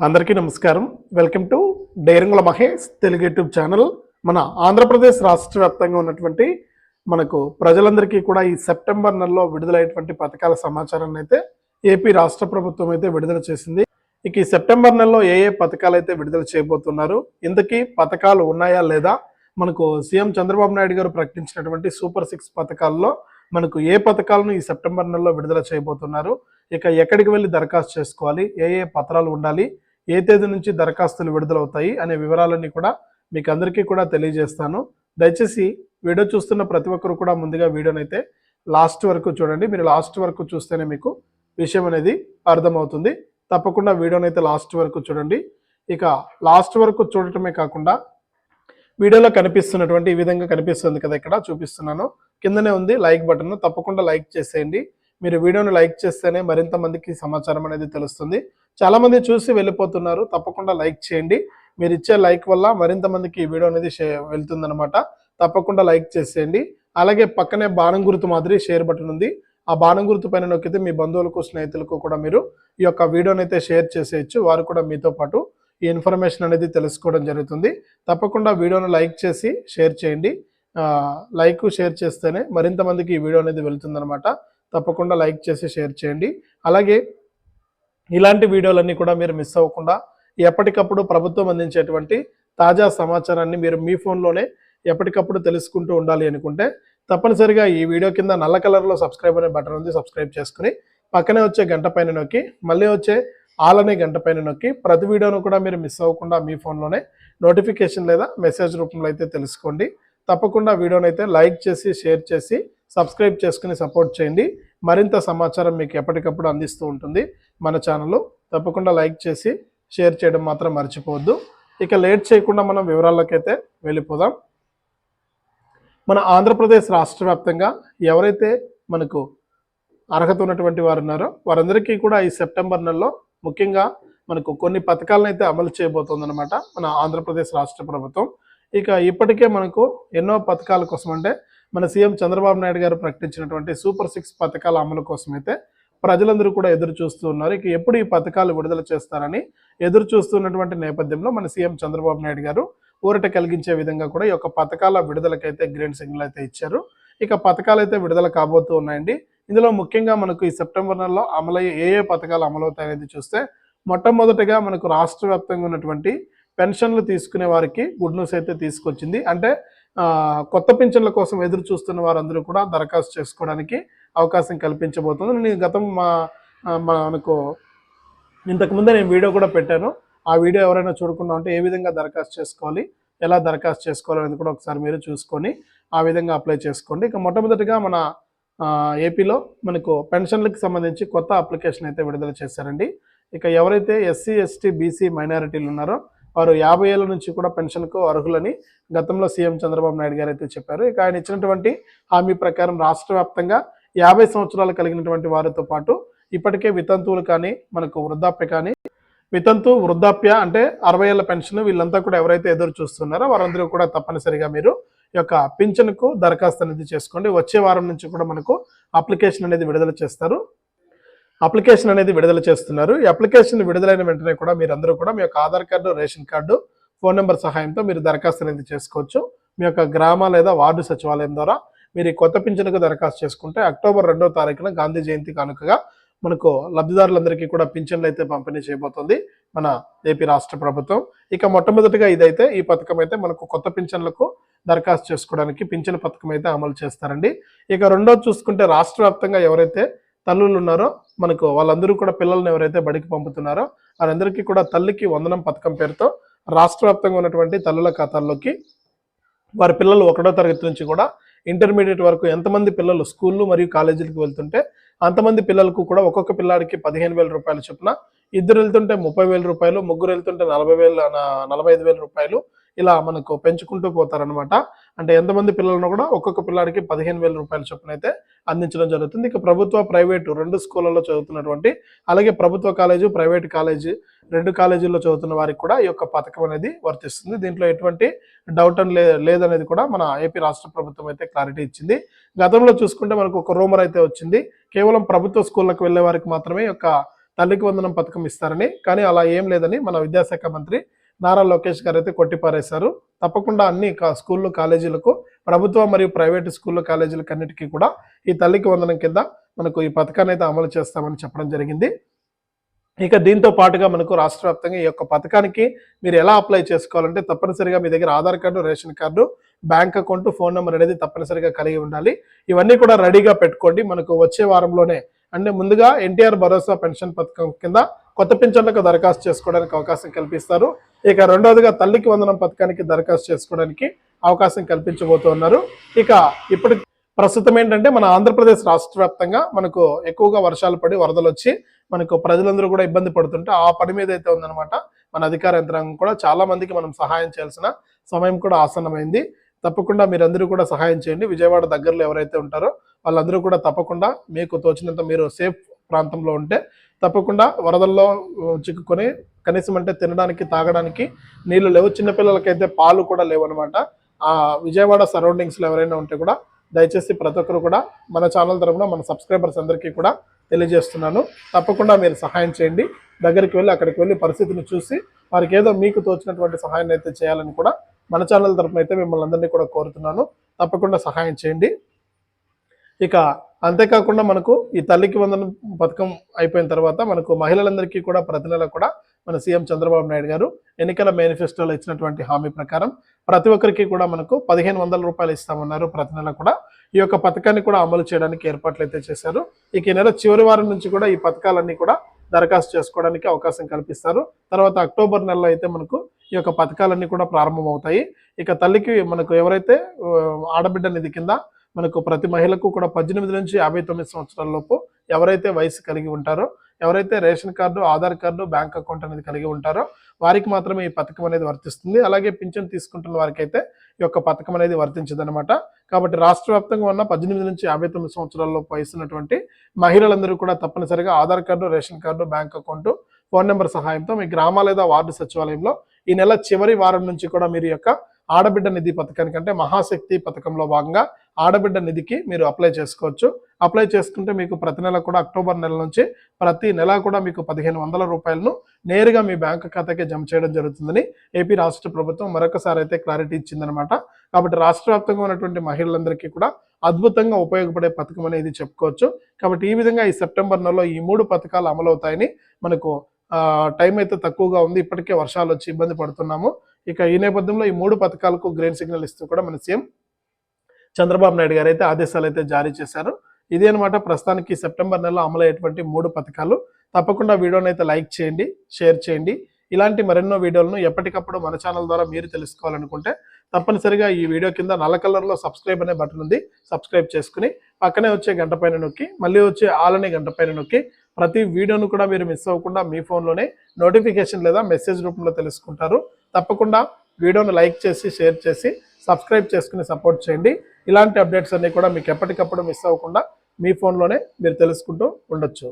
అందరికీ నమస్కారం. Welcome to డైరంగుల మహేష్ తెలుగు యూట్యూబ్ ఛానల్. మన ఆంధ్రప్రదేశ్ రాష్ట్ర వ్యాప్తంగా ఉన్నటువంటి మనకు ప్రజలందరికీ కూడా ఈ సెప్టెంబర్ నెలలో విడుదలైనటువంటి పథకాల సమాచారాన్ని అయితే ఏపీ రాష్ట్ర ప్రభుత్వం అయితే విడుదల చేసింది. ఇక ఈ సెప్టెంబర్ నెలలో ఏ ఏ పథకాలు అయితే విడుదల చేయబోతున్నారు ఇంతకీ పథకాలు ఉన్నాయా లేదా మనకు సీఎం చంద్రబాబు నాయుడు గారు ప్రకటించినటువంటి సూపర్ సిక్స్ పథకాల్లో మనకు ఏ పథకాలను ఈ సెప్టెంబర్ నెలలో విడుదల చేయబోతున్నారు ఇక ఎక్కడికి వెళ్ళి దరఖాస్తు చేసుకోవాలి ఏ ఏ పత్రాలు ఉండాలి ఏ తేదీ నుంచి దరఖాస్తులు విడుదలవుతాయి అనే వివరాలన్నీ కూడా మీకు అందరికీ కూడా తెలియజేస్తాను. దయచేసి వీడియో చూస్తున్న ప్రతి ఒక్కరు కూడా ముందుగా వీడియోని అయితే లాస్ట్ వరకు చూడండి. మీరు లాస్ట్ వరకు చూస్తేనే మీకు విషయం అనేది అర్థమవుతుంది. తప్పకుండా వీడియోని అయితే లాస్ట్ వరకు చూడండి. ఇక లాస్ట్ వరకు చూడటమే కాకుండా వీడియోలో కనిపిస్తున్నటువంటి ఈ విధంగా కనిపిస్తుంది కదా ఇక్కడ చూపిస్తున్నాను. కిందనే ఉంది లైక్ బటన్. తప్పకుండా లైక్ చేసేయండి. మీరు వీడియోను లైక్ చేస్తేనే మరింత మందికి సమాచారం అనేది తెలుస్తుంది. చాలామంది చూసి వెళ్ళిపోతున్నారు. తప్పకుండా లైక్ చేయండి. మీరు ఇచ్చే లైక్ వల్ల మరింత మందికి ఈ వీడియో అనేది షే వెళ్తుందనమాట తప్పకుండా లైక్ చేసేయండి. అలాగే పక్కనే బాణం గుర్తు మాదిరి షేర్ బటన్ ఉంది. ఆ బాణం గుర్తు పైన నొక్కితే మీ బంధువులకు స్నేహితులకు కూడా మీరు ఈ యొక్క వీడియోని అయితే షేర్ చేసేయచ్చు. వారు కూడా మీతో పాటు ఈ ఇన్ఫర్మేషన్ అనేది తెలుసుకోవడం జరుగుతుంది. తప్పకుండా వీడియోను లైక్ చేసి షేర్ చేయండి. లైక్ షేర్ చేస్తేనే మరింత మందికి ఈ వీడియో అనేది వెళ్తుందనమాట తప్పకుండా లైక్ చేసి షేర్ చేయండి. అలాగే ఇలాంటి వీడియోలన్నీ కూడా మీరు మిస్ అవ్వకుండా ఎప్పటికప్పుడు ప్రభుత్వం అందించేటువంటి తాజా సమాచారాన్ని మీరు మీ ఫోన్లోనే ఎప్పటికప్పుడు తెలుసుకుంటూ ఉండాలి అనుకుంటే తప్పనిసరిగా ఈ వీడియో కింద నల్ల కలర్లో సబ్స్క్రైబ్ అనే బటన్ ఉంది సబ్స్క్రైబ్ చేసుకుని పక్కనే వచ్చే గంట పైన నొక్కి మళ్ళీ వచ్చే ఆల్ అనే గంట పైన నొక్కి ప్రతి వీడియోను కూడా మీరు మిస్ అవ్వకుండా మీ ఫోన్లోనే నోటిఫికేషన్ లేదా మెసేజ్ రూపంలో అయితే తెలుసుకోండి. తప్పకుండా వీడియోనైతే అయితే లైక్ చేసి షేర్ చేసి సబ్స్క్రైబ్ చేసుకుని సపోర్ట్ చేయండి. మరింత సమాచారం మీకు ఎప్పటికప్పుడు అందిస్తూ ఉంటుంది. మన ఛానల్ తప్పకుండా లైక్ చేసి షేర్ చేయడం మాత్రం మర్చిపోవద్దు. ఇక లేట్ చేయకుండా మనం వివరాల్లోకైతే వెళ్ళిపోదాం. మన ఆంధ్రప్రదేశ్ రాష్ట్ర వ్యాప్తంగా ఎవరైతే మనకు అర్హత ఉన్నటువంటి వారు ఉన్నారో వారందరికీ కూడా ఈ సెప్టెంబర్ నెలలో ముఖ్యంగా మనకు కొన్ని పథకాలను అయితే అమలు చేయబోతోందనమాట మన ఆంధ్రప్రదేశ్ రాష్ట్ర ప్రభుత్వం. ఇక ఇప్పటికే మనకు ఎన్నో పథకాల కోసం అంటే మన సీఎం చంద్రబాబు నాయుడు గారు ప్రకటించినటువంటి సూపర్ సిక్స్ పథకాల అమలు కోసం అయితే ప్రజలందరూ కూడా ఎదురు చూస్తూ ఉన్నారు. ఇక ఎప్పుడు ఈ పథకాలు విడుదల చేస్తారని ఎదురు చూస్తున్నటువంటి నేపథ్యంలో మన సీఎం చంద్రబాబు నాయుడు గారు ఊరట కలిగించే విధంగా కూడా ఈ యొక్క పథకాల విడుదలకైతే గ్రీన్ సిగ్నల్ అయితే ఇచ్చారు. ఇక పథకాలు అయితే విడుదల కాబోతూ ఉన్నాయండి. ఇందులో ముఖ్యంగా మనకు ఈ సెప్టెంబర్ నెలలో అమలయ్యే ఏ ఏ పథకాలు అమలవుతాయనేది చూస్తే మొట్టమొదటిగా మనకు రాష్ట్ర వ్యాప్తంగా ఉన్నటువంటి పెన్షన్లు తీసుకునే వారికి గుడ్ న్యూస్ అయితే తీసుకొచ్చింది. అంటే కొత్త పింఛన్ల కోసం ఎదురు చూస్తున్న వారందరూ కూడా దరఖాస్తు చేసుకోవడానికి అవకాశం కల్పించబోతుంది. నేను గతం మా మనకు ఇంతకుముందే నేను వీడియో కూడా పెట్టాను. ఆ వీడియో ఎవరైనా చూడకుండా ఉంటే ఏ విధంగా దరఖాస్తు చేసుకోవాలి ఎలా దరఖాస్తు చేసుకోవాలి అనేది కూడా ఒకసారి మీరు చూసుకొని ఆ విధంగా అప్లై చేసుకోండి. ఇక మొట్టమొదటిగా మన ఏపీలో మనకు పెన్షన్లకు సంబంధించి కొత్త అప్లికేషన్ అయితే విడుదల చేశారండి. ఇక ఎవరైతే ఎస్సీ ఎస్టీ బీసీ మైనారిటీలు ఉన్నారో వారు యాభై ఏళ్ళ నుంచి కూడా పెన్షన్కు అర్హులని గతంలో సీఎం చంద్రబాబు నాయుడు గారు అయితే చెప్పారు. ఇక ఆయన ఇచ్చినటువంటి హామీ ప్రకారం రాష్ట్ర వ్యాప్తంగా యాభై సంవత్సరాలు కలిగినటువంటి వారితో పాటు ఇప్పటికే వితంతువులు కానీ మనకు వృద్ధాప్య కానీ వితంతు వృద్ధాప్య అంటే అరవై ఏళ్ళ పెన్షన్ వీళ్ళంతా కూడా ఎవరైతే ఎదురు చూస్తున్నారో వారందరూ కూడా తప్పనిసరిగా మీరు యొక్క పింఛన్కు దరఖాస్తు అనేది చేసుకోండి. వచ్చే వారం నుంచి కూడా మనకు అప్లికేషన్ అనేది విడుదల చేస్తారు. అప్లికేషన్ అనేది విడుదల చేస్తున్నారు. ఈ అప్లికేషన్ విడుదలైన వెంటనే కూడా మీరందరూ కూడా మీ యొక్క Aadhaar card ration card phone number సహాయంతో మీరు దరఖాస్తు అనేది చేసుకోవచ్చు. మీ యొక్క గ్రామ లేదా వార్డు సచివాలయం ద్వారా మీరు ఈ కొత్త పింఛన్కు దరఖాస్తు చేసుకుంటే అక్టోబర్ రెండో తారీఖున గాంధీ జయంతి కానుకగా మనకు లబ్ధిదారులందరికీ కూడా పింఛన్లు అయితే పంపిణీ చేయబోతుంది మన ఏపీ రాష్ట్ర ప్రభుత్వం. ఇక మొట్టమొదటిగా ఇదైతే ఈ పథకం అయితే మనకు కొత్త పింఛన్లకు దరఖాస్తు చేసుకోవడానికి పింఛన్ పథకం అయితే అమలు చేస్తారండి. ఇక రెండోది చూసుకుంటే రాష్ట్ర వ్యాప్తంగా ఎవరైతే తల్లులు ఉన్నారో మనకు వాళ్ళందరూ కూడా పిల్లల్ని ఎవరైతే బడికి పంపుతున్నారో వారందరికీ కూడా తల్లికి వందనం పథకం పేరుతో రాష్ట్ర వ్యాప్తంగా ఉన్నటువంటి తల్లుల ఖాతాల్లోకి వారి పిల్లలు ఒకటో తరగతి నుంచి కూడా ఇంటర్మీడియట్ వరకు ఎంతమంది పిల్లలు స్కూళ్ళు మరియు కాలేజీలకు వెళ్తుంటే అంతమంది పిల్లలకు కూడా ఒక్కొక్క పిల్లాడికి పదిహేను వేల రూపాయలు చొప్పున ఇద్దరు వెళ్తుంటే ముప్పై వేల రూపాయలు ముగ్గురు వెళ్తుంటే నలభై వేల నలభై ఐదు వేల రూపాయలు ఇలా మనకు పెంచుకుంటూ పోతారనమాట అంటే ఎంతమంది పిల్లలను కూడా ఒక్కొక్క పిల్లాడికి పదిహేను వేల రూపాయల చొప్పున అయితే అందించడం జరుగుతుంది. ఇక ప్రభుత్వ ప్రైవేటు రెండు స్కూళ్ళలో చదువుతున్నటువంటి అలాగే ప్రభుత్వ కాలేజీ ప్రైవేట్ కాలేజీ రెండు కాలేజీల్లో చదువుతున్న వారికి కూడా ఈ యొక్క పథకం అనేది వర్తిస్తుంది. దీంట్లో ఎటువంటి డౌట్ అని లే లేదనేది కూడా మన ఏపీ రాష్ట్ర ప్రభుత్వం అయితే క్లారిటీ ఇచ్చింది. గతంలో చూసుకుంటే మనకు ఒక రూమర్ అయితే వచ్చింది. కేవలం ప్రభుత్వ స్కూళ్ళకు వెళ్ళే వారికి మాత్రమే ఈ యొక్క తల్లికి వందనం పథకం ఇస్తారని. కానీ అలా ఏం లేదని మన విద్యాశాఖ మంత్రి నారా లోకేష్ గారు అయితే కొట్టిపారేశారు. తప్పకుండా అన్ని కా- స్కూళ్ళు కాలేజీలకు ప్రభుత్వ మరియు ప్రైవేటు స్కూళ్ళు కాలేజీలకు అన్నిటికీ కూడా ఈ తల్లికి వందనం కింద మనకు ఈ పథకాన్ని అయితే అమలు చేస్తామని చెప్పడం జరిగింది. ఇక దీంతో పాటుగా మనకు రాష్ట్ర వ్యాప్తంగా ఈ యొక్క పథకానికి మీరు ఎలా అప్లై చేసుకోవాలంటే తప్పనిసరిగా మీ దగ్గర Aadhaar card ration card bank account phone number అనేది తప్పనిసరిగా కలిగి ఉండాలి. ఇవన్నీ కూడా రెడీగా పెట్టుకోండి. మనకు వచ్చే వారంలోనే అంటే ముందుగా ఎన్టీఆర్ భరోసా పెన్షన్ పథకం కింద కొత్త పింఛన్లకు దరఖాస్తు చేసుకోవడానికి అవకాశం కల్పిస్తారు. ఇక రెండవదిగా తల్లికి వందనం పథకానికి దరఖాస్తు చేసుకోవడానికి అవకాశం కల్పించబోతున్నారు. ఇక ఇప్పటి ప్రస్తుతం ఏంటంటే మన ఆంధ్రప్రదేశ్ రాష్ట్ర వ్యాప్తంగా మనకు ఎక్కువగా వర్షాలు పడి వరదలు వచ్చి మనకు ప్రజలందరూ కూడా ఇబ్బంది పడుతుంటే ఆ పని మీద అయితే ఉందన్నమాట. మన అధికార యంత్రాంగం కూడా చాలా మందికి మనం సహాయం చేయాల్సిన సమయం కూడా ఆసన్నమైంది. తప్పకుండా మీరందరూ కూడా సహాయం చేయండి. విజయవాడ దగ్గరలో ఎవరైతే ఉంటారో వాళ్ళందరూ కూడా తప్పకుండా మీకు తోచినంత మీరు సేఫ్ ప్రాంతంలో ఉంటే తప్పకుండా వరదల్లో చిక్కుకొని కనీసం అంటే తినడానికి తాగడానికి నీళ్ళు లేవు. చిన్నపిల్లలకైతే పాలు కూడా లేవు అనమాట ఆ విజయవాడ సరౌండింగ్స్లో ఎవరైనా ఉంటే కూడా దయచేసి ప్రతి ఒక్కరు కూడా మన ఛానల్ తరపున మన సబ్స్క్రైబర్స్ అందరికీ కూడా తెలియజేస్తున్నాను. తప్పకుండా మీరు సహాయం చేయండి. దగ్గరికి వెళ్ళి అక్కడికి వెళ్ళి పరిస్థితిని చూసి వారికి ఏదో మీకు తోచినటువంటి సహాయాన్ని అయితే చేయాలని కూడా మన ఛానల్ తరపున అయితే మిమ్మల్ని అందరినీ కూడా కోరుతున్నాను. తప్పకుండా సహాయం చేయండి. ఇక అంతేకాకుండా మనకు ఈ తల్లికి వందనం పథకం అయిపోయిన తర్వాత మనకు మహిళలందరికీ కూడా ప్రతి నెల కూడా మన సీఎం చంద్రబాబు నాయుడు గారు ఎన్నికల మేనిఫెస్టోలో ఇచ్చినటువంటి హామీ ప్రకారం ప్రతి ఒక్కరికి కూడా మనకు పదిహేను వందల రూపాయలు ఇస్తామన్నారు. ప్రతి నెల కూడా ఈ యొక్క పథకాన్ని కూడా అమలు చేయడానికి ఏర్పాట్లు అయితే చేశారు. ఇక ఈ నెల చివరి వారం నుంచి కూడా ఈ పథకాలన్నీ కూడా దరఖాస్తు చేసుకోవడానికి అవకాశం కల్పిస్తారు. తర్వాత అక్టోబర్ నెలలో అయితే మనకు ఈ యొక్క పథకాలన్నీ కూడా ప్రారంభమవుతాయి. ఇక తల్లికి మనకు ఎవరైతే ఆడబిడ్డ నిధి కింద మనకు ప్రతి మహిళకు కూడా పద్దెనిమిది నుంచి యాభై తొమ్మిది సంవత్సరాల లోపు ఎవరైతే వయసు కలిగి ఉంటారో ఎవరైతే ration card Aadhaar card bank account అనేది కలిగి ఉంటారో వారికి మాత్రమే ఈ పథకం అనేది వర్తిస్తుంది. అలాగే పింఛన్ తీసుకుంటున్న వారికి అయితే ఈ యొక్క పథకం అనేది వర్తించదనమాట కాబట్టి రాష్ట్ర వ్యాప్తంగా ఉన్న పద్దెనిమిది నుంచి యాభై తొమ్మిది సంవత్సరాల్లో వయసున్నటువంటి మహిళలందరూ కూడా తప్పనిసరిగా Aadhaar card ration card bank account phone number సహాయంతో మీ గ్రామ లేదా వార్డు సచివాలయంలో ఈ నెల చివరి వారం నుంచి కూడా మీరు యొక్క ఆడబిడ్డ నిధి పథకానికి అంటే మహాశక్తి పథకంలో భాగంగా ఆడబిడ్డ నిధికి మీరు అప్లై చేసుకోవచ్చు. అప్లై చేసుకుంటే మీకు ప్రతి నెల కూడా అక్టోబర్ నెల నుంచి ప్రతి నెల కూడా మీకు పదిహేను వందల రూపాయలను నేరుగా మీ బ్యాంక్ ఖాతాకి జమ చేయడం జరుగుతుందని ఏపీ రాష్ట్ర ప్రభుత్వం మరొకసారి అయితే క్లారిటీ ఇచ్చిందనమాట కాబట్టి రాష్ట్ర వ్యాప్తంగా ఉన్నటువంటి మహిళలందరికీ కూడా అద్భుతంగా ఉపయోగపడే పథకం అనేది చెప్పుకోవచ్చు. కాబట్టి ఈ విధంగా ఈ సెప్టెంబర్ నెలలో ఈ మూడు పథకాలు అమలవుతాయని మనకు టైం అయితే తక్కువగా ఉంది. ఇప్పటికే వర్షాలు వచ్చి ఇబ్బంది పడుతున్నాము. ఇక ఈ నేపథ్యంలో ఈ మూడు పథకాలకు గ్రీన్ సిగ్నల్ ఇస్తూ కూడా మన సీఎం చంద్రబాబు నాయుడు గారు అయితే ఆదేశాలు అయితే జారీ చేశారు. ఇదే అనమాట ప్రస్తుతానికి సెప్టెంబర్ నెలలో అమలయ్యేటువంటి మూడు పథకాలు. తప్పకుండా వీడియోని అయితే లైక్ చేయండి షేర్ చేయండి. ఇలాంటి మరెన్నో వీడియోలను ఎప్పటికప్పుడు మన ఛానల్ ద్వారా మీరు తెలుసుకోవాలనుకుంటే తప్పనిసరిగా ఈ వీడియో కింద నల్ల కలర్లో సబ్స్క్రైబ్ అనే బటన్ ఉంది. సబ్స్క్రైబ్ చేసుకుని పక్కనే వచ్చే గంట పైన నొక్కి మళ్ళీ వచ్చే ఆల్ అనే గంట పైన నొక్కి ప్రతి వీడియోను కూడా మీరు మిస్ అవ్వకుండా మీ ఫోన్లోనే నోటిఫికేషన్ లేదా మెసేజ్ రూపంలో తెలుసుకుంటారు. తప్పకుండా వీడియోను లైక్ చేసి షేర్ చేసి సబ్స్క్రైబ్ చేసుకుని సపోర్ట్ చేయండి. ఇలాంటి అప్డేట్స్ అన్నీ కూడా మీకు ఎప్పటికప్పుడు మిస్ అవ్వకుండా మీ ఫోన్లోనే మీరు తెలుసుకుంటూ ఉండొచ్చు.